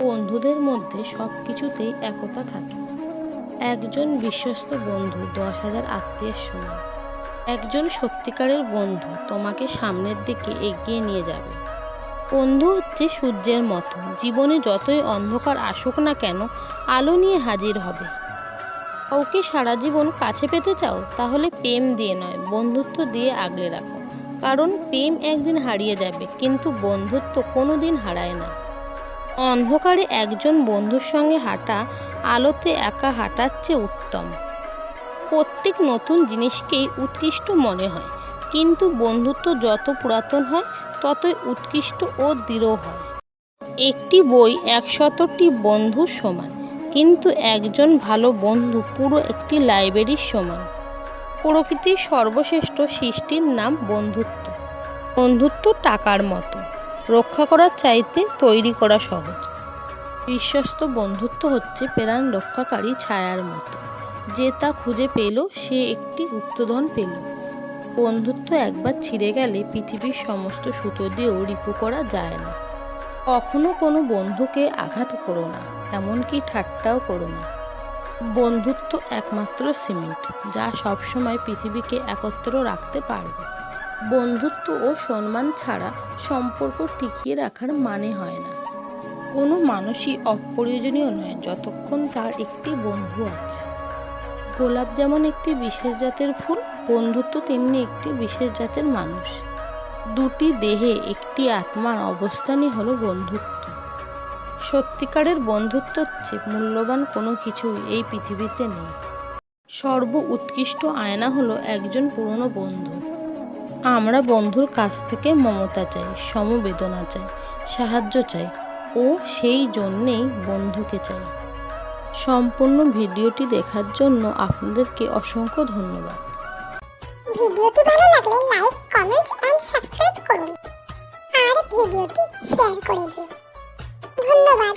বন্ধুদের মধ্যে সব কিছুতেই একতা থাকে। একজন বিশ্বস্ত বন্ধু দশ হাজার আত্মীয়ের সমান। একজন সত্যিকারের বন্ধু তোমাকে সামনের দিকে এগিয়ে নিয়ে যাবে। বন্ধু হচ্ছে সূর্যের মতো। জীবনে যতই অন্ধকার আসুক না কেন, আলো নিয়ে হাজির হবে। কাউকে সারা জীবন কাছে পেতে চাও, তাহলে প্রেম দিয়ে নয়, বন্ধুত্ব দিয়ে আগলে রাখো। কারণ প্রেম একদিন হারিয়ে যাবে, কিন্তু বন্ধুত্ব কোনো দিন হারায় না। অন্ধকারে একজন বন্ধুর সঙ্গে হাঁটা, আলোতে একা হাঁটার চেয়ে উত্তম। প্রত্যেক নতুন জিনিসকেই উৎকৃষ্ট মনে হয়, কিন্তু বন্ধুত্ব যত পুরাতন হয়, ততই উৎকৃষ্ট ও দৃঢ় হয়। একটি বই একশতটি বন্ধুর সমান, কিন্তু একজন ভালো বন্ধু পুরো একটি লাইব্রেরির সমান। প্রকৃতির সর্বশ্রেষ্ঠ সৃষ্টির নাম বন্ধুত্ব। বন্ধুত্ব টাকার মতো। রক্ষা করার চাইতে তৈরি করা সহজ। বিশ্বস্ত বন্ধুত্ব হচ্ছে প্রাণ রক্ষাকারী ছায়ার মতো। যে তা খুঁজে পেল, সে একটি গুপ্তধন পেল। বন্ধুত্ব একবার ছিঁড়ে গেলে পৃথিবীর সমস্ত সুতো দিয়েও রিপু করা যায় না। কখনো কোনো বন্ধুকে আঘাত করো না, এমনকি ঠাট্টাও করো না। বন্ধুত্ব একমাত্র সিমেন্ট, যা সবসময় পৃথিবীকে একত্র রাখতে পারবে। বন্ধুত্ব ও সম্মান ছাড়া সম্পর্ক টিকিয়ে রাখার মানে হয় না। কোনো মানুষই অপ্রয়োজনীয় নয় যতক্ষণ তার একটি বন্ধু আছে। গোলাপ যেমন একটি বিশেষ জাতের ফুল, বন্ধুত্ব তেমনি একটি বিশেষ জাতের মানুষ। দুটি দেহে একটি আত্মার অবস্থানই হলো বন্ধুত্ব। সত্যিকারের বন্ধুত্বর চেয়ে মূল্যবান কোনো কিছুই এই পৃথিবীতে নেই। সর্ব উৎকৃষ্ট আয়না হলো একজন পুরনো বন্ধু। আমরা বন্ধুর কাছ থেকে মমতা চাই, সমবেদনা চাই, সাহায্য চাই ও সেই জন্যেই বন্ধুকে চাই। সম্পূর্ণ ভিডিওটি দেখার জন্য আপনাদেরকে অসংখ্য ধন্যবাদ। ভিডিওটি ভালো লাগলে লাইক কমেন্ট এন্ড সাবস্ক্রাইব করুন। আর ভিডিওটি শেয়ার করে দিন। ধন্যবাদ।